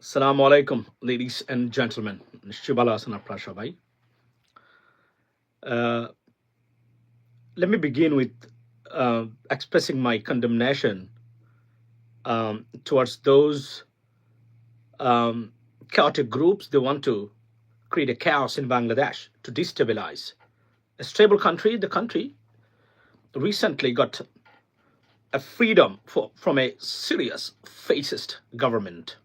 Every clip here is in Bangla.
Assalamu alaikum, ladies and gentlemen. নিশ্চয়ই ভালো আছেন আপনারা সবাই Uh, let me begin with uh, expressing my condemnation um, towards those um, chaotic groups. They want to create a chaos in Bangladesh to destabilize a stable country. The country recently got a freedom for, from a serious fascist government.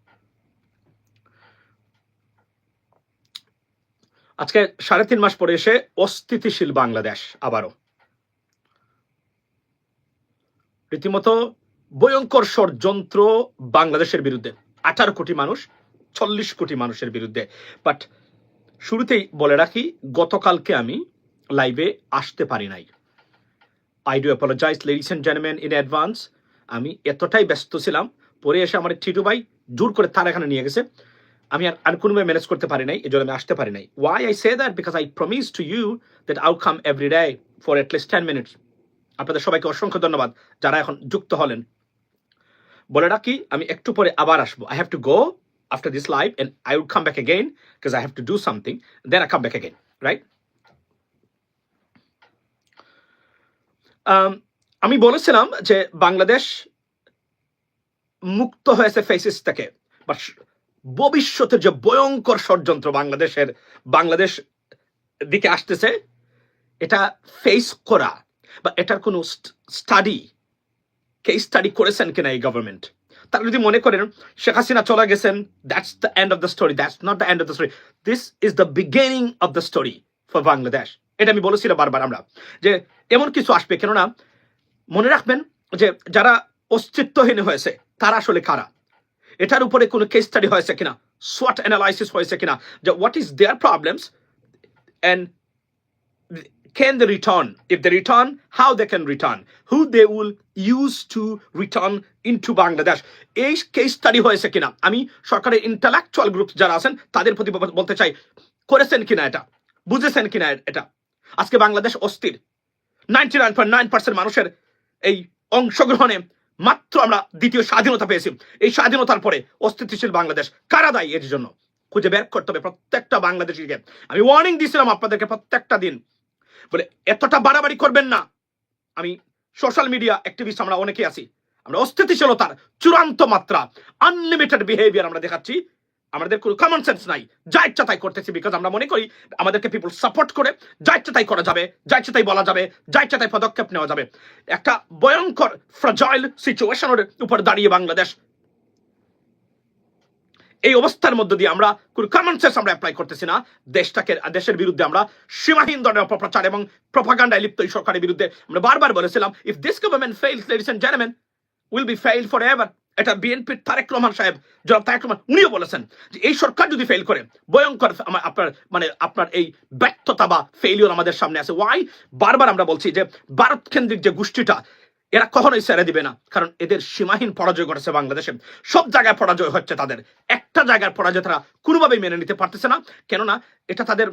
আজকে সাড়ে তিন মাস পরে এসে অস্থিতিশীল বাংলাদেশ আবারও। রীতিমতো ভয়ঙ্কর ষড়যন্ত্র বাংলাদেশের বিরুদ্ধে। আঠারো কোটি মানুষ, চল্লিশ কোটি মানুষের বিরুদ্ধে। বাট শুরুতেই বলে রাখি, গতকালকে আমি লাইভে আসতে পারি নাই। I do apologize ladies and gentleman in advance আমি এতটাই ব্যস্ত ছিলাম, পরে এসে আমার টিটু ভাই জোর করে তার এখানে নিয়ে গেছে। আমি আর আর কোনোভাবে ম্যানেজ করতে পারি নাই এই জন্য আমি আসতে পারি নাই। Why I say that because I promise to you that out come every day for at least ten minutes আপনাদের সবাইকে অসংখ্য ধন্যবাদ যারা এখন যুক্ত হলেন। বলে রাখি, আমি একটু পরে আবার আসব। I have to go after this live and I would come back again because I have to do something then I come back again right আমি বলেছিলাম যে বাংলাদেশ মুক্ত হয়েছে ফেসিস থেকে বাট ভবিষ্যতে যে ভয়ঙ্কর ষড়যন্ত্র বাংলাদেশের, বাংলাদেশ দিকে আসতেছে, এটা ফেস করা বা এটার কোনো স্টাডি কেস স্টাডি করেছেন কিনা এই গভর্নমেন্ট তারা যদি মনে করেন, শেখ হাসিনা চলে গেছেন that's the end of the story that's not the end of the story this is the beginning of the story for Bangladesh এটা আমি বলেছিলাম বারবার আমরা, যে এমন কিছু আসবে, কেননা মনে রাখবেন যে যারা অস্তিত্বহীন হয়েছে, তারা আসলে কারা? এটার উপরে কোনো কেস স্টাডি হয়েছে কিনা সোয়াট অ্যানালাইসিস হয়েছে কিনা যে what is there problems and can they return? If they return, how they can return? Who they will use to return into Bangladesh? এই কেস স্টাডি হয়েছে কিনা আমি সরকারের ইন্টালেকচুয়াল গ্রুপ যারা আছেন তাদের প্রতি বলতে চাই করেছেন কিনা এটা বুঝেছেন কিনা এটা আজকে বাংলাদেশ অস্থির ninety nine point nine percent মানুষের এই অংশগ্রহণে মাত্র আমরা দ্বিতীয় স্বাধীনতা পেয়েছি। এই স্বাধীনতার পরে অস্থিতিশীল বাংলাদেশ কারা দায়ী এর জন্য? খুঁজে বের করতে হবে প্রত্যেকটা বাংলাদেশিকে। আমি ওয়ার্নিং দিয়েছিলাম আপনাদেরকে প্রত্যেকটা দিন। বলে, এতটা বাড়াবাড়ি করবেন না। আমি সোশ্যাল মিডিয়া অ্যাক্টিভিস্ট আমরা অনেকে আছি। আমরা অস্থিতিশীলতার চূড়ান্ত মাত্রা আনলিমিটেড বিহেভিয়ার আমরা দেখাচ্ছি। আমাদের কোনো কমন সেন্স নাই। যা ইচ্ছা তাই করতেছি বিকজ আমরা মনে করি আমাদেরকে পিপুল সাপোর্ট করে। যা ইচ্ছা তাই করা যাবে, যা ইচ্ছা তাই বলা যাবে, যা ইচ্ছা তাই পদক্ষেপ নেওয়া যাবে। একটা ভয়ঙ্কর ফ্রাজাইল সিচুয়েশনের উপর দাঁড়িয়ে বাংলাদেশ। এই অবস্থার মধ্য দিয়ে আমরা কোন কমন সেন্স আমরা অ্যাপ্লাই করতেছি না। দেশটাকে, দেশের বিরুদ্ধে আমরা সীমাহীন ধরনের অপপ্রচার এবং প্রপাগান্ডায় লিপ্ত এই সরকারের বিরুদ্ধে আমরা বারবার বলেছিলাম if this government fails ladies and gentleman will be fail for ever এটা বিএনপির তারেক রহমান সাহেব, জনাব তারেক রহমান, উনিও বলেছেন যে এই সরকার যদি ফেল করে, ভয়ঙ্কর আমার আপনার মানে আপনার এই ব্যর্থতা বা ফেইলিওর আমাদের সামনে আছে। ওয়াই বারবার আমরা বলছি যে ভারত কেন্দ্রিক যে গোষ্ঠীটা, এরা কখনোই ছেড়ে দিবে না, কারণ এদের সীমাহীন পরাজয় ঘটেছে বাংলাদেশে। সব জায়গায় পরাজয় হচ্ছে তাদের। একটা জায়গার পরাজয় তারা কোনোভাবেই মেনে নিতে পারতেছে না। কেননা এটা তাদের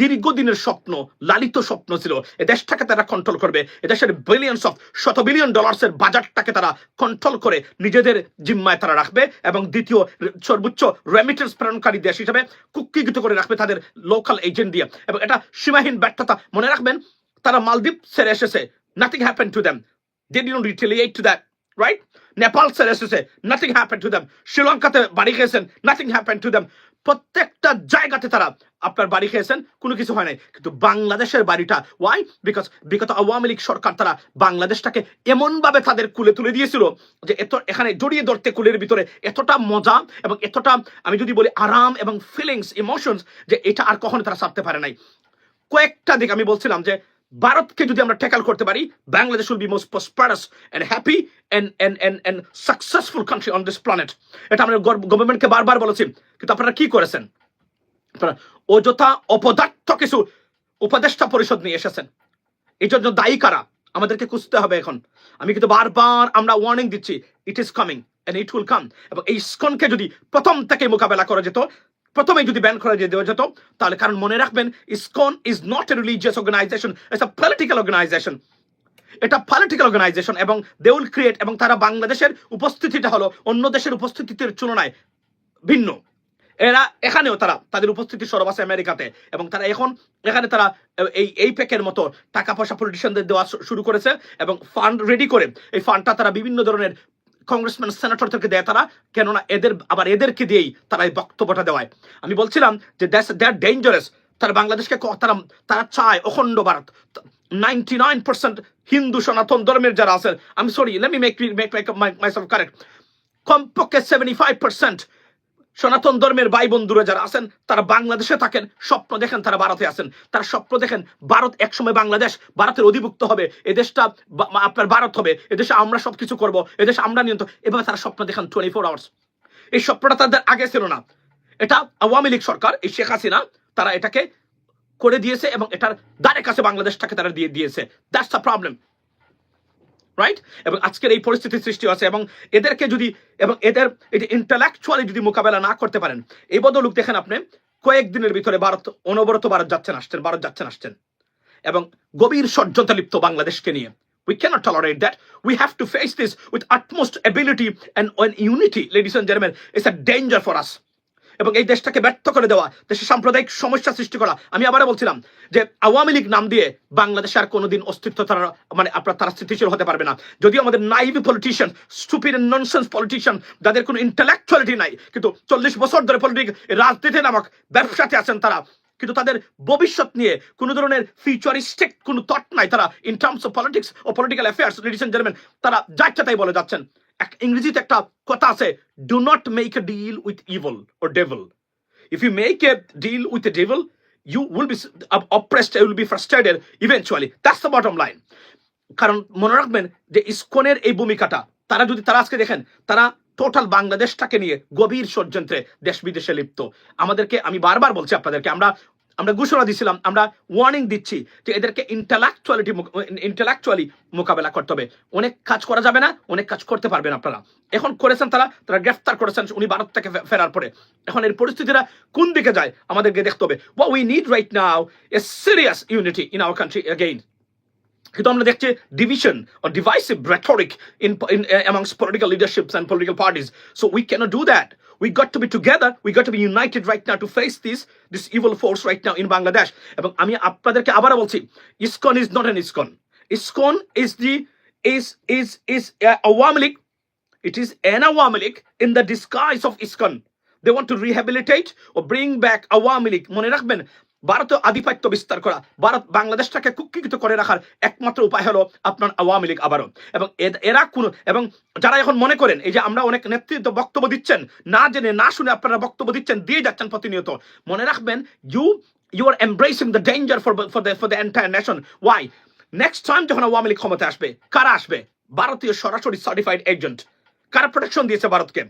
দীর্ঘদিনের স্বপ্ন লালিত স্বপ্ন ছিল। এ দেশটাকে তারা কন্ট্রোল করবে। এ দেশের বিলিয়ন্স অফ শত বিলিয়ন ডলার্সের বাজারটাকে তারা কন্ট্রোল করে নিজেদের জিম্মায় তারা রাখবে এবং দ্বিতীয় সর্বোচ্চ রেমিটেন্স প্রেরণকারী দেশ হিসেবে কুক্ষিগত করে রাখবে তাদের লোকাল এজেন্ট দিয়ে। এবং এটা সীমাহীন ব্যর্থতা। মনে রাখবেন তারা মালদ্বীপ ছেড়ে এসেছে। Nothing happen to them they didn't retaliate to that, right? Nepal ছেড়ে এসেছে নাথিং হ্যাপেন টু দেম শ্রীলঙ্কাতে বাড়ি খেয়েছেন নাথিং হ্যাপেন টু দেম প্রত্যেকটা জায়গাতে তারা আপনার বাড়ি খেয়েছেন, কোনো কিছু হয় নাই। কিন্তু বাংলাদেশের বাড়িটা ওয়াই বিকজ বিগত আওয়ামী লীগ সরকার তারা বাংলাদেশটাকে এমন ভাবে তাদের কুলে তুলে দিয়েছিল যে এত, এখানে জড়িয়ে ধরতে কুলের ভিতরে এতটা মজা এবং এতটা, আমি যদি বলি, আরাম এবং ফিলিংস ইমোশনস যে এটা আর কখনো তারা ছাড়তে পারে নাই। কয়েকটা দিক আমি বলছিলাম যে ভারতকে যদি আমরা ট্যাকল করতে পারি, Bangladesh will be most prosperous and happy and and and and successful country on this planet এটা আমরা গভর্নমেন্টকে বারবার বলেছি, কিন্তু আপনারা কি করেছেন? অযথা অপদার্থ কিছু উপদেষ্টা পরিষদ নিয়ে এসেছেন। এই জন্য দায়ী কারা? আমাদেরকে খুঁজতে হবে এখন। আমি কিন্তু বারবার আমরা ওয়ার্নিং দিচ্ছি it is coming and it will come এবং এই স্কনকে যদি প্রথম থেকে মোকাবেলা করা যেত প্রথমে যদি ব্যান করা দিয়ে দেওয়া যেত, তাহলে কারণ মনে রাখবেন, ISKCON is not a religious organization it's a political organization এটা পলিটিক্যাল অর্গানাইজেশন এবং দে উইল ক্রিয়েট এবং তারা বাংলাদেশের উপস্থিতিটা হলো অন্য দেশের উপস্থিতির তুলনায় ভিন্ন। এরা, এখানেও তারা, তাদের উপস্থিতি সরব আছে আমেরিকাতে এবং তারা এখন, এখানে তারা, এই এই প্যাকের মতো টাকা পয়সা পলিটিশিয়ানদের দেওয়া শুরু করেছে এবং ফান্ড রেডি করে। এই ফান্ডটা তারা বিভিন্ন ধরনের কংগ্রেসম্যান সেনেটরদেরকে দেয় তারা, কেননা এদের, আবার এদেরকে দিয়েই তারা এই বক্তব্যটা দেওয়ায়। আমি বলছিলাম যে দ্যাটস দ্যাট ডেঞ্জারাস তারা বাংলাদেশকে তারা তারা চায় অখণ্ড Bharat. Ninety nine percent Hindu সনাতন ধর্মের যারা আছেন আমি sorry let me make make myself correct কমপক্ষে সেভেন্টি ফাইভ পার্সেন্ট সনাতন ধর্মের ভাই বন্ধুরা যারা আছেন, তারা বাংলাদেশে থাকেন, স্বপ্ন দেখেন তারা ভারতে আছেন। তারা স্বপ্ন দেখেন ভারত একসময় বাংলাদেশ, ভারতের অধিভুক্ত হবে এদেশটা আপনার ভারত হবে এদেশে আমরা সবকিছু করব এদেশে আমরা নিয়ন্ত্রণ এভাবে তারা স্বপ্ন দেখেন টোয়েন্টি ফোর আওয়ার্স এই স্বপ্নটা তাদের আগে ছিল না। এটা আওয়ামী লীগ সরকার, এই শেখ হাসিনা, তারা এটাকে করে দিয়েছে এবং এটার দ্বারে কাছে বাংলাদেশটাকে তারা দিয়ে দিয়েছে। দ্যাটস দ্য প্রবলেম রাইট এবং আজকের এই পরিস্থিতির সৃষ্টি আছে এবং এদেরকে যদি এবং এদের এই যে ইন্টালেকচুয়ালি যদি মোকাবেলা না করতে পারেন এই বদলুক দেখেন আপনি কয়েকদিনের ভিতরে ভারত অনবরত ভারত যাচ্ছেন আসছেন ভারত যাচ্ছেন আসছেন এবং গভীর ষড়যন্ত্র লিপ্ত বাংলাদেশকে নিয়ে cannot tolerate that. We have to face this with utmost ability and, and unity, ladies and gentlemen. It's a danger for us. এবং এই দেশটাকে ব্যর্থ করে দেওয়া দেশে সাম্প্রদায়িক সমস্যা সৃষ্টি করা। আমি আবারও বলছিলাম যে আওয়ামী লীগ নাম দিয়ে বাংলাদেশে আর কোনোদিন অস্তিত্ব তারা মানে আপনার তারা স্থিতিশীল হতে পারবে না। যদিও আমাদের naive politician stupid nonsense politician যাদের কোনো ইন্টালেকচুয়ালিটি নাই, কিন্তু চল্লিশ বছর ধরে পলিটিক রাজনীতি নামক ব্যবসাতে আছেন তারা, কিন্তু তাদের ভবিষ্যৎ নিয়ে কোনো ধরনের ফিউচারিস্টিক কোনো থট নাই তারা in terms of politics O political affairs ladies and gentleman তারা যা ইচ্ছা তাই বলে যাচ্ছেন। ইংরেজিতে একটা কথা আছে do not make a deal with evil O devil you make a deal with the devil, you will be s- op- oppressed, you will be frustrated eventually. That's the কারণ মনে রাখবেন যে ইসকনের এই ভূমিকাটা তারা যদি তারা আজকে দেখেন তারা টোটাল বাংলাদেশটাকে নিয়ে গভীর ষড়যন্ত্রে দেশ বিদেশে লিপ্ত। আমাদেরকে আমি বারবার বলছি আপনাদেরকে আমরা আমরা ঘোষণা দিছিলাম আমরা ওয়ার্নিং দিচ্ছি যে এদেরকে ইন্টালেকচুয়ালিটি ইন্টালেকচুয়ালি মোকাবেলা করতে হবে। অনেক কাজ করা যাবে না অনেক কাজ করতে পারবেন আপনারা। এখন করেছেন তারা তারা গ্রেফতার করেছেন উনি ভারত থেকে ফেরার পরে। এখন এর পরিস্থিতিটা কোন দিকে যায় আমাদেরকে দেখতে হবে। What we need right now a serious unity in our country again কিন্তু আমরা দেখছি division rhetoric in, in uh, amongst political leaderships and political parties so we cannot do that we got to be together we got to be united right now to face this this evil force right now in Bangladesh এবং আমি আপনাদেরকে আবারও বলছি ISKCON is not an ISKCON ISKCON is the is is is uh, Awami League it is an Awami League in the disguise of ISKCON. They want to rehabilitate or bring back Awami League. মনে রাখবেন ভারতে আধিপত্য বিস্তার করা, ভারত বাংলাদেশটাকে কুক্ষিত করে রাখার একমাত্র উপায় হলো আপনার আওয়ামী লীগ আবারও। এবং এরা কোন, এবং যারা এখন মনে করেন, এই যে আমরা অনেক নেতৃত্ব বক্তব্য দিচ্ছেন, না জেনে, না শুনে আপনারা বক্তব্য দিচ্ছেন, দিয়ে যাচ্ছেন প্রতিনিয়ত। মনে রাখবেন you you are embracing the danger for for the for the entire nation why next time যখন আওয়ামী লীগ ক্ষমতা আসবে, কারা আসবে? ভারতীয় সরাসরি সার্টিফাইড এজেন্ট কারা প্রোটেকশন দিয়েছে ভারতকে?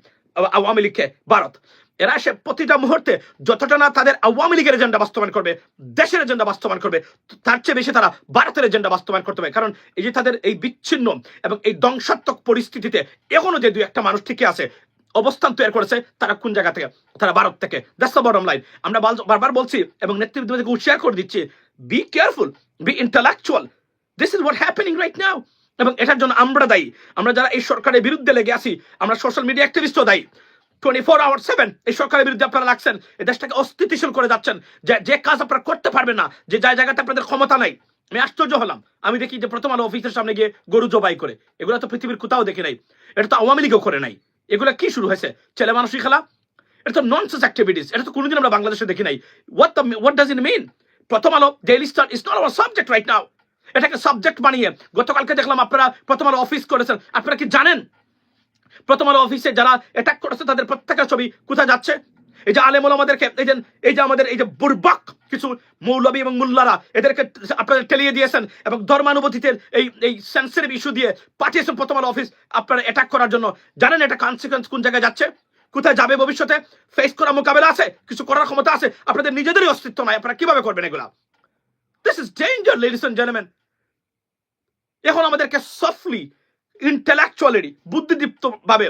আওয়ামী লীগকে, ভারত। এরা এসে প্রতিটা মুহূর্তে যতটা না তাদের আওয়ামী লীগের এজেন্ডা বাস্তবায়ন করবে, দেশের এজেন্ডা বাস্তবায়ন করবে, তার চেয়ে বেশি তারা ভারতের এজেন্ডা বাস্তবায়ন করতে হবে কারণ এই যে তাদের এই বিচ্ছিন্ন এবং এই ধ্বংসাত্মক পরিস্থিতিতে এখনও যে দুই একটা মানুষ ঠিকই আছে, অবস্থান তৈরি করেছে, তারা কোন জায়গা থেকে? তারা ভারত থেকে। দ্যাটস দ্য বটম লাইন আমরা বারবার বলছি এবং নেতৃত্বকে উৎসাহ করে দিচ্ছি be careful be intellectual this is what happening right now এবং এটার জন্য আমরা দায়ী। আমরা যারা এই সরকারের বিরুদ্ধে লেগে আছি, আমরা সোশ্যাল মিডিয়া অ্যাক্টিভিস্টও দায়ী। টোয়েন্টি ফোর আওয়ার সেভেন এই সরকারের বিরুদ্ধে আপনারা লাগছেন। এই দেশটাকে অস্থিতিশীল করে যাচ্ছেন। যে যে কাজ আপনারা করতে পারবেন না, যে যে জায়গাতে আপনাদের ক্ষমতা নাই। আমি আশ্চর্য হলাম। আমি দেখি যে প্রথম আলো অফিসের সামনে গিয়ে গরু জবাই করে। এগুলো তো পৃথিবীর কোথাও দেখি নাই। এটা তো আওয়ামী লীগও করে নাই। এগুলো কি শুরু হয়েছে? ছেলে মানুষই খেলা? এটা তো ননসেন্স অ্যাক্টিভিটিস এটা তো কোনোদিন আমরা বাংলাদেশে দেখি নাই। What the what does it mean Prothom Alo daily star is not our subject right now এটাকে সাবজেক্ট বানিয়ে, গতকালকে দেখলাম আপনারা প্রথম আলো অফিস করেছেন। আপনারা কি জানেন? প্রথম আলো অফিসে যারা অ্যাটাক করেছে, তাদের প্রত্যেকের ছবি কোথায় যাচ্ছে? এই যে আলেমুল আমাদেরকে, এই যে এই যে আমাদের, এই যে বুর্বাক, কিছু মৌলবী এবং মুল্লারা, এদেরকে আপনারা টেলিয়ে দিয়েছেন এবং ধর্মানুভূতিতে এই এই সেন্সিটিভ ইস্যু দিয়ে পাঠিয়েছেন প্রথম আলো অফিস আপনারা অ্যাটাক করার জন্য। জানেন এটা কনসিকোয়েন্স কোন জায়গায় যাচ্ছে? কোথায় যাবে ভবিষ্যতে? ফেস করার মোকাবেলা আছে? কিছু করার ক্ষমতা আছে? আপনাদের নিজেদেরই অস্তিত্ব নাই। আপনারা কীভাবে করবেন এগুলা? This is danger ladies and gentleman এখন আমাদেরকে সফটলি ইন্টেলেকচুয়ালি বুদ্ধিদীপ্ত ভাবে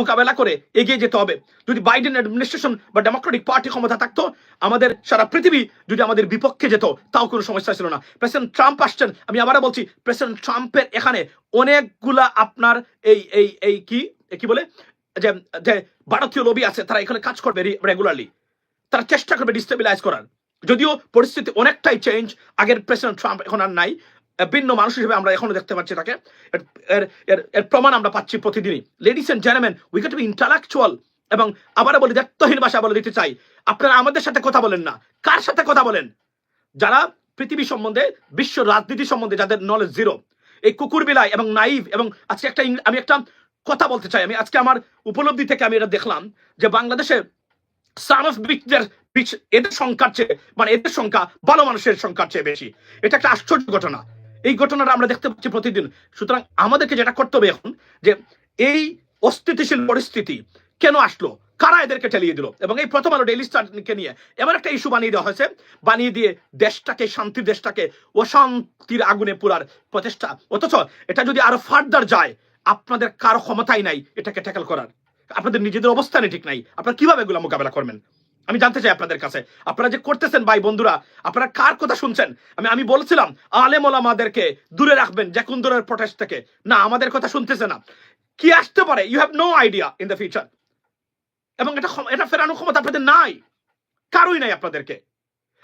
মোকাবেলা করে এগিয়ে যেতে হবে। যদি বাইডেন অ্যাডমিনিস্ট্রেশন বা ডেমোক্রেটিক পার্টি ক্ষমতা থাকতো, আমাদের সারা পৃথিবী যদি আমাদের বিপক্ষে যেত, তাও কোনো সমস্যা ছিল না। প্রেসিডেন্ট ট্রাম্প আসছেন, আমি আবারও বলছি প্রেসিডেন্ট ট্রাম্পের এখানে অনেকগুলা আপনার এই এই এই কি কি বলে? যে যে ভারতীয় লবি আছে, তারা এখানে কাজ করবে রেগুলারলি তারা চেষ্টা করবে ডিস্টেবিলাইজ করার। যদিও পরিস্থিতি অনেকটাই চেঞ্জ আগের প্রেসিডেন্ট ট্রাম্প এখন আর নাই। ভিন্ন মানুষ হিসেবে আমরা এখনও দেখতে পাচ্ছি তাকে। এর- প্রমাণ আমরা পাচ্ছি প্রতিদিনই। Ladies and gentleman we get be intellectual এবং আবারও বলি দায়িত্বহীন ভাষা বলে দিতে চাই। আপনারা আমাদের সাথে কথা বলেন না। কার সাথে কথা বলেন? যারা পৃথিবী সম্বন্ধে, বিশ্ব রাজনীতি সম্বন্ধে যাদের নলেজ জিরো এই কুকুর বিলাই এবং নাইভ এবং আজকে একটা আমি একটা কথা বলতে চাই। আমি আজকে আমার উপলব্ধি থেকে আমি এটা দেখলাম যে বাংলাদেশে সান অফ বিচদের বিচ এদের সংখ্যার চেয়ে মানে এদের সংখ্যা ভালো মানুষের সংখ্যার চেয়ে বেশি। এটা একটা আশ্চর্য ঘটনা। এই ঘটনাটা আমরা দেখতে পাচ্ছি প্রতিদিন। সুতরাং আমাদেরকে যেটা করতে হবে এখন, যে এই অস্থিতিশীল পরিস্থিতি কেন আসলো? কারা এদেরকে ঠেলিয়ে দিল? এবং এই প্রথম আলো ডেইলি স্টারকে নিয়ে এমন একটা ইস্যু বানিয়ে দেওয়া হয়েছে, বানিয়ে দিয়ে দেশটাকে শান্তির দেশটাকে অশান্তির আগুনে পুরার প্রচেষ্টা। অথচ এটা যদি আরও ফার্দার যায়, আপনাদের কারও ক্ষমতাই নাই এটাকে ট্যাকল করার। আপনাদের নিজেদের অবস্থানে ঠিক নাই। আপনারা কীভাবে এগুলো মোকাবেলা করবেন? আমি জানতে চাই আপনাদের কাছে। আপনারা যে করতেছেন ভাই বন্ধুরা, আপনারা কার কথা শুনছেন? আমি আমি বলছিলাম, আলেম ওলামাদেরকে দূরে রাখবেন যে কোন ধরনের প্রটেস্ট থেকে। না, আমাদের কথা শুনতেছে না। কি আসতে পারে? You have no idea in the future এবং এটা এটা ফেরানোর ক্ষমতা আপনাদের নাই। কারোই নাই আপনাদেরকে।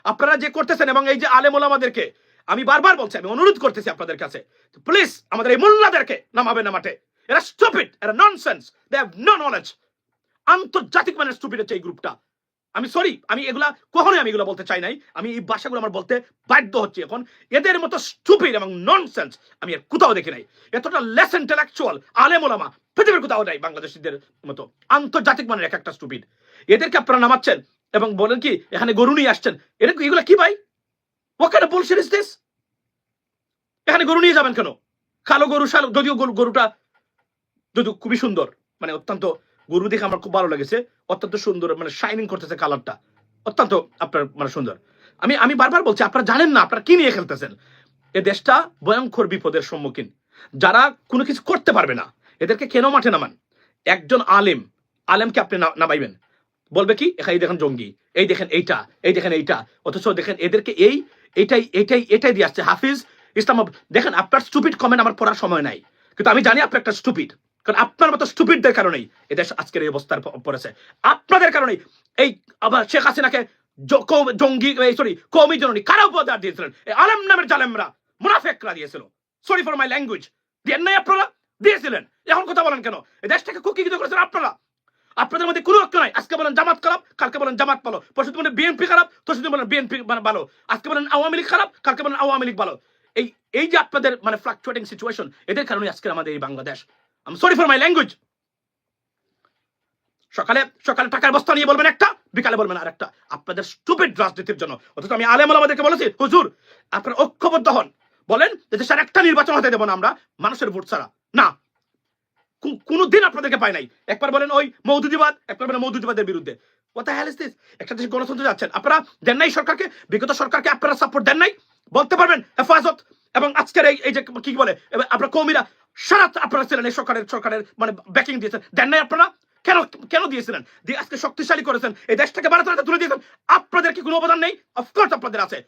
আপনারা যে করতেছেন এবং এই যে আলেম ওলামাদেরকে, আমি বারবার বলছি, আমি অনুরোধ করতেছি আপনাদের কাছে প্লিজ আমাদের এই মোল্লাদেরকে নামাবে না মাঠে। এরা স্টুপিড এরা nonsense they have no knowledge আন্তর্জাতিক মানের স্টুপিড হচ্ছে এই গ্রুপটা আমি সরি আমি এগুলা কখনোই আমি এগুলো বলতে চাই নাই। আমি এই ভাষাগুলো আমার বলতে বাধ্য হচ্ছি এখন। এদের মতো স্টুপিড এবং ননসেন্স আমি আর কোথাও দেখি নাই। এতটা লেস ইন্টেলেকচুয়াল আলেম ওলামা পৃথিবীর কোথাও নাই, বাংলাদেশিদের মতো। আন্তর্জাতিক মানের এক একটা স্টুপিড এদেরকে আপনারা নামাচ্ছেন এবং বলেন কি, এখানে গরু নিয়ে আসছেন। এটা এগুলো কি ভাই? Kind of bullshit is এখানে গরু নিয়ে যাবেন কেন? কালো গরু, শালো যদিও গরু গরুটা যদিও খুবই সুন্দর মানে অত্যন্ত গরু দেখে আমার খুব ভালো লেগেছে। অত্যন্ত সুন্দর মানে শাইনিং করতেছে কালারটা অত্যন্ত আপনার মানে সুন্দর। আমি আমি বারবার বলছি, আপনারা জানেন না, আপনারা কি নিয়ে খেলতেছেন? এ দেশটা ভয়ঙ্কর বিপদের সম্মুখীন। যারা কোনো কিছু করতে পারবে না, এদেরকে কেন মাঠে নামান? একজন আলেম, আলেমকে আপনি নামাইবেন। বলবে কি, এখানে দেখেন জঙ্গি, এই দেখেন এইটা, এই দেখেন এইটা। অথচ দেখেন এদেরকে এই, এটাই এটাই এটাই দিয়ে আসছে। হাফিজ ইসলাম, দেখেন আপনার স্টুপিড কমেন্ট আমার পড়ার সময় নাই। কিন্তু আমি জানি আপনি একটা স্টুপিড কারণ আপনার মতো স্টুপিডদের কারণেই এদেশ আজকের এই অবস্থার পড়েছে। আপনাদের কারণেই এই আবার শেখ হাসিনাকে জঙ্গি সরি কৌমি জননী কারা উপহার দিয়েছিলেন? আলেম নামের জালেমরা, মুনাফেকরা দিয়েছিল। সরি ফর মাই ল্যাঙ্গুয়েজ দেন নাই আপনারা? দিয়েছিলেন। এখন কথা বলেন কেন? এই দেশটাকে কুকিকিত করেছেন আপনারা? আপনাদের মধ্যে কোনো ঐক্য নাই। আজকে বলেন জামাত খারাপ, কালকে বলেন জামাত ভালো। পরশু বলেন বিএনপি খারাপ, পরশু বলেন বিএনপি ভালো। আজকে বলেন আওয়ামী লীগ খারাপ, কালকে বলেন আওয়ামী লীগ ভালো। এই এই যে আপনাদের মানে ফ্লাকচুয়েটিং সিচুয়েশন এদের কারণে আজকে আমাদের এই Bangladesh. Sorry for my language সকালে সকালে টাকার বস্তা নিয়ে বলবেন একটা, বিকালে বলবেন আর একটা আপনাদের স্টুপিড রাজনীতির জন্য। অথচ আমি আলেম আমাদেরকে বলেছি, হুজুর, আপনারা ঐক্যবদ্ধ হন। বলেন যে দেশের একটা নির্বাচন হতে দেবো না আমরা, মানুষের ভোট ছাড়া। না। কো- কোনোদিন আপনাদেরকে পাই নাই। একবার বলেন ওই মৌদুদিবাদ, একবার বলেন মৌদুদিবাদের বিরুদ্ধে। Hell is একটা দেশ গণতন্ত্র যাচ্ছেন। আপনারা দেন নাই সরকারকে? বিগত সরকারকে আপনারা সাপোর্ট দেন নাই? বলতে পারবেন, হেফাজত, এবং আজকের এই যে কি বলে আপনার কৌমিরা সারা আপনারা ছিলেন এই সরকারের সরকারের মানে ব্যাকিং দিয়েছেন। দেন নাই আপনারা? কেন কেন দিয়েছিলেন? দিয়ে আজকে শক্তিশালী করেছেন, এই দেশটাকে বাড়াতে তুলে দিয়েছেন। আপনাদের কি কোনো অবদান নেই? অফকোর্স আপনাদের আছে।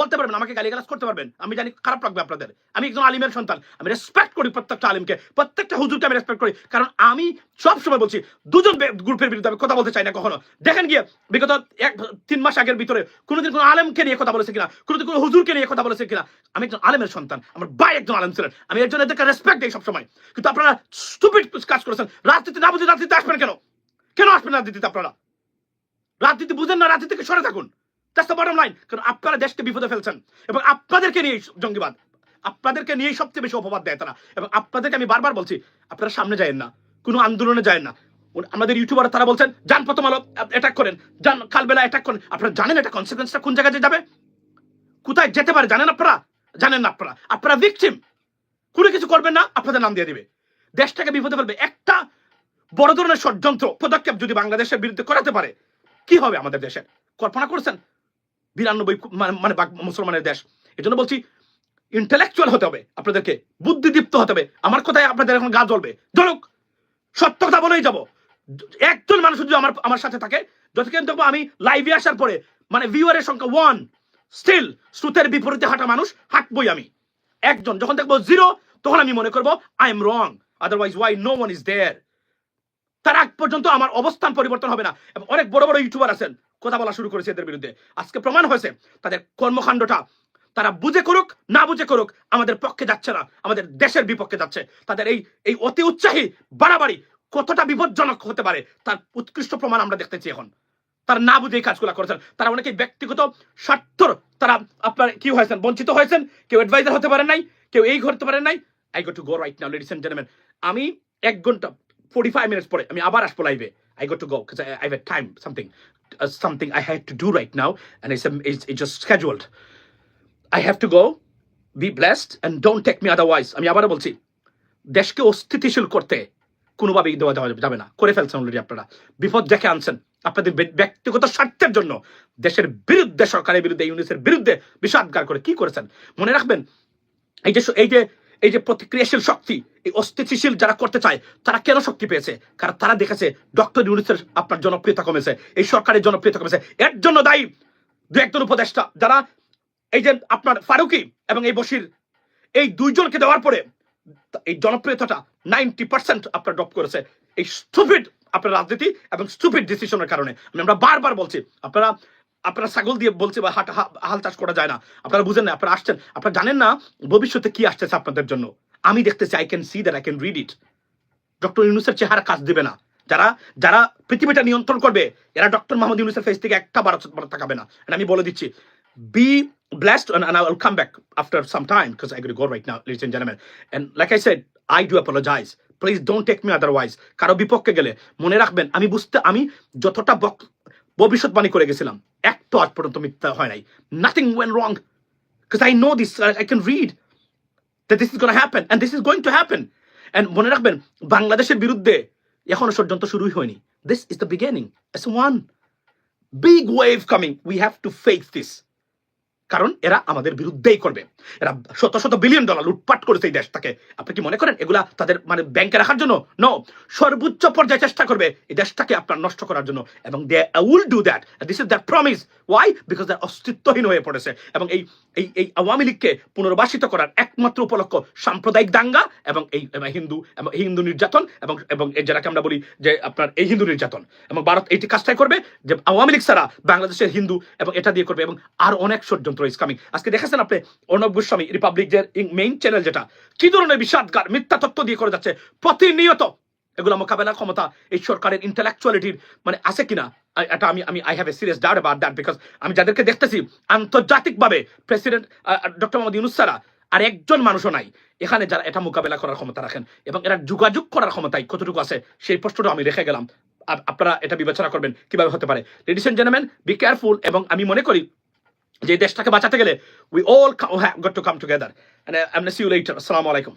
বলতে পারবেন, আমাকে গালিগালাজ করতে পারবেন। আমি জানি খারাপ লাগবে আপনাদের। আমি একজন আলিমের সন্তান। আমি রেসপেক্ট করি প্রত্যেকটা আলিমকে। প্রত্যেকটা হুজুরকে আমি রেসপেক্ট করি। কারণ আমি সব সময় বলছি, দুজন গ্রুপের বিরুদ্ধে আমি কথা বলতে চাই না কখনো। দেখেন গিয়ে, বিগত এক, তিন মাস আগের ভিতরে কোনোদিন কোনো আলেমকে নিয়ে কথা বলেছে কিনা, কোনোদিন কোনো হুজুরকে নিয়ে কথা বলেছে কিনা, আমি একজন আলেমের সন্তান। আমার ভাই একজন আলেম ছিলেন। আমি একজন এদেরকে রেসপেক্ট দিই সবসময়। কিন্তু আপনারা স্টুপিড কাজ করেছেন। রাজনীতি না বুঝে রাজনীতি আসবেন কেন? কেন আসবেন রাজনীতিতে আপনারা? রাজনীতি বুঝেন না রাজনীতি থেকে সরে থাকুন। দ্যাটস দ্য বটম লাইন কারণ আপনারা দেশকে বিপদে ফেলছেন এবং আপনাদেরকে নিয়ে জঙ্গিবাদ। আপনাদেরকে নিয়েই সবচেয়ে বেশি অপবাদ দেয় তারা। এবং আপনাদেরকে আমি বারবার বলছি, আপনারা সামনে যায়েন না। কোনো আন্দোলনে যায় না। আমাদের ইউটিউবার তারা বলছেন, যান প্রথম আলো অ্যাটাক করেন। যান কালবেলা অ্যাটাক করেন। আপনারা জানেন এটা কনসিকুয়েন্সটা কোন জায়গায় যাবে? কোথায় যেতে পারে, জানেন আপনারা? জানেন না আপনারা। আপনারা ভিকটিম কোনো কিছু করবেন না, আপনাদের নাম দিয়ে দেবে। দেশটাকে বিপদে ফেলবে। একটা বড় ধরনের ষড়যন্ত্র, পদক্ষেপ যদি বাংলাদেশের বিরুদ্ধে করাতে পারে, কি হবে আমাদের দেশের কল্পনা করছেন? বিরানব্বই মানে মানে মুসলমানের দেশ। এই জন্য বলছি ইন্টেলেকচুয়াল হতে হবে আপনাদেরকে, বুদ্ধিদীপ্ত হতে হবে। আমার কথায় আপনাদের এখন গা জ্বলবে। জ্বলুক সত্য কথা বলেই যাব। একজন মানুষ যদি আমার আমার সাথে থাকে, যতক্ষণ দেখব আমি লাইভে আসার পরে মানে ভিউয়ারের সংখ্যা ওয়ান স্টিল শ্রুতের বিপরীতে হাঁটা মানুষ, হাঁটবই আমি। একজন, যখন দেখব জিরো তখন আমি মনে করব I am wrong otherwise why no one is there তার আগ পর্যন্ত আমার অবস্থান পরিবর্তন হবে না। এবং অনেক বড় বড় ইউটিউবার আছেন কথা বলা শুরু করেছে এদের বিরুদ্ধে। আজকে প্রমাণ হয়েছে তাদের কর্মকাণ্ডটা তারা বুঝে করুক, না বুঝে করুক, আমাদের পক্ষে যাচ্ছে না, আমাদের দেশের বিপক্ষে যাচ্ছে। তাদের এই এই অতি উৎসাহী বাড়াবাড়ি কতটা বিপজ্জনক হতে পারে, তার উৎকৃষ্ট প্রমাণ আমরা দেখতেছি এখন। তারা না বুঝে এই কাজগুলো করেছেন। তারা অনেকে ব্যক্তিগত স্বার্থর, তারা আপনার কি হয়েছেন, বঞ্চিত হয়েছেন, কেউ অ্যাডভাইজার হতে পারেন নাই, কেউ এই করতে পারেন নাই। I go to go right now ladies and gentleman আমি এক ঘণ্টা ফোর্টি ফাইভ মিনিটস পরে, আমি আবার আসব লাইভে I go to go because I, I have a time something uh, something I had to do right now and it's, um, it's, it's just scheduled. I have to go be blessed and don't take me otherwise. আমি আবারও বলছি দেশকে অস্থিতিশীল করতে কোনোভাবেই দেওয়া দেওয়া যাবে না। করে ফেলছেন অলরেডি আপনারা। বিপদ দেখে আনছেন আপনাদের ব্যক্তিগত স্বার্থের জন্য। দেশের বিরুদ্ধে সরকারের বিরুদ্ধে ইউনিসের বিরুদ্ধে বিষাদগার করে কি করেছেন? মনে রাখবেন এই যে এই যে এই যে প্রতিক্রিয়াশীল শক্তি, এই অস্থিতিশীল যারা করতে চায়, তারা কেন শক্তি পেয়েছে? কারণ তারা দেখেছে ডক্টর ইউনিসের আপনার জনপ্রিয়তা কমেছে, এই সরকারের জনপ্রিয়তা কমেছে। এর জন্য দায়ী দু একজন উপদেষ্টা, যারা এই যে আপনার ফারুকি এবং এই বশির, এই দুইজনকে দেওয়ার পরে এই জনপ্রিয়তাটা নাইনটি পার্সেন্ট আপনার ড্রপ করেছে। এই স্টুপিড আপনার রাজনীতি এবং স্টুপিড ডিসিশনের কারণে। আমি আমরা বারবার বলছি, আপনারা আপনারা ছাগল দিয়ে বলছে বা হাট হাল চাষ করা যায় না। আপনারা বুঝেন না আপনারা আসছেন। আপনারা জানেন না ভবিষ্যতে কি আসতেছে আপনাদের জন্য। আমি দেখতেছি I can see that I can read it doctor ইউনুসের চেহারা কাজ দিবে না। যারা যারা পৃথিবীটা নিয়ন্ত্রণ করবে এরা ডক্টর মোহাম্মদ ইউনুসের ফেস থেকে একটা বার তাকাবে না। And আমি বলে দিচ্ছি। Be blessed and, and I will come back after some time because I got to go right now, ladies and gentlemen. And like I said, I do apologize. Please don't. কারও বিপক্ষে গেলে মনে রাখবেন আমি বুঝতে আমি যতটা ভবিষ্যৎবাণী করে গেছিলাম একটা আজ পর্যন্ত মিথ্যা হয় নাই nothing went wrong know this, I, I can read that this is going to happen and this is going to happen. And মনে রাখবেন বাংলাদেশের বিরুদ্ধে এখনও ষড়যন্ত্র শুরুই হয়নি This is the beginning. It's one big wave coming. We have to face this. কারণ এরা আমাদের বিরুদ্ধেই করবে। এরা শত শত বিলিয়ন ডলার লুটপাট করেছে এই দেশটাকে। আপনি কি মনে করেন এগুলা তাদের মানে ব্যাংকে রাখার জন্য? ন সর্বোচ্চ পর্যায়ে চেষ্টা করবে এই দেশটাকে আপনার নষ্ট করার জন্য। এবং they will do that this is that promise why because they're অস্তিত্বহীন হয়ে পড়েছে। এবং এই এই এই আওয়ামী লীগকে পুনর্বাসিত করার একমাত্র উপলক্ষ সাম্প্রদায়িক দাঙ্গা এবং এই হিন্দু, এবং হিন্দু নির্যাতন এবং এবং যেটাকে আমরা বলি যে আপনার এই হিন্দু নির্যাতন। এবং ভারত এইটি কাজটাই করবে যে আওয়ামী লীগ ছাড়া বাংলাদেশের হিন্দু এবং এটা দিয়ে করবে এবং আর অনেক ষড়যন্ত্র ইস কামিং আজকে দেখেছেন আপনি, অর্ণব গোস্বামী রিপাবলিক যে মেইন চ্যানেল যেটা, কি ধরনের বিষাদগার, মিথ্যা তথ্য দিয়ে করে যাচ্ছে, প্রতিনিয়ত। এগুলো মোকাবেলা ক্ষমতা এই সরকারের ইন্টেলেকচুয়ালিটির মানে আছে কিনা? এটা আমি আমি I have a serious doubt about that because আমি যাদেরকে দেখতেছি, আন্তর্জাতিকভাবে প্রেসিডেন্ট ডক্টর মোহাম্মদ ইউনুস ছাড়া আর একজন মানুষও নাই। এখানে যারা এটা মোকাবেলা করার ক্ষমতা রাখেন এবং এরা যোগাযোগ করার ক্ষমতায় কতটুকু আছে, সেই প্রশ্নটা আমি রেখে গেলাম। আপনারা এটা বিবেচনা করবেন, কীভাবে হতে পারে। Ladies and gentleman be careful এবং আমি মনে করি যে এই দেশটাকে বাঁচাতে গেলে we all got to come together and I am see you later আসসালামু আলাইকুম